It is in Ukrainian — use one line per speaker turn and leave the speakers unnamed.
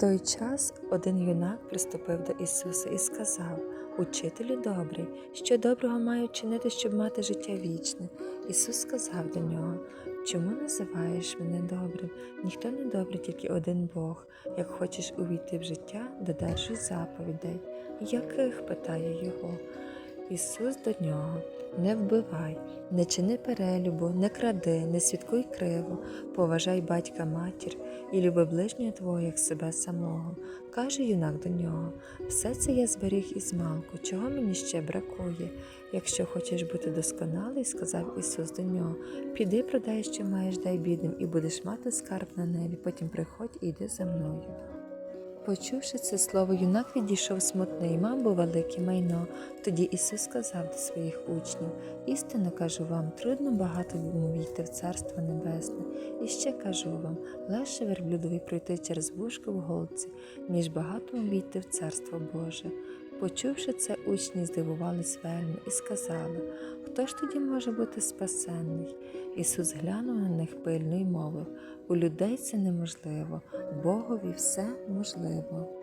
той час один юнак приступив до Ісуса і сказав: Учителю добрий, що доброго маю чинити, щоб мати життя вічне. Ісус сказав до нього: Чому називаєш мене добрим? Ніхто не добрий, тільки один Бог. Як хочеш увійти в життя, додержуй заповідей. Яких? питає його. Ісус до нього. Не вбивай, не чини перелюбу, не кради, не свідкуй криво, поважай батька матір і люби ближнього твого, як себе самого. Каже юнак до нього: все це я зберіг із малку, чого мені ще бракує? Якщо хочеш бути досконалий, сказав Ісус до нього, піди продай, що маєш, дай бідним, і будеш мати скарб на небі, потім приходь і йди за мною. Почувши це слово, юнак відійшов смутний, мав би велике майно. Тоді Ісус сказав до своїх учнів: істинно кажу вам, трудно багато війти в Царство Небесне. І ще кажу вам, легше верблюдові пройти через вушки в голці, ніж багатому війти в Царство Боже. Почувши це, учні здивувались вельми і сказали, хто ж тоді може бути спасенний? Ісус глянув на них пильно й мовив, у людей це неможливо, Богові все можливо.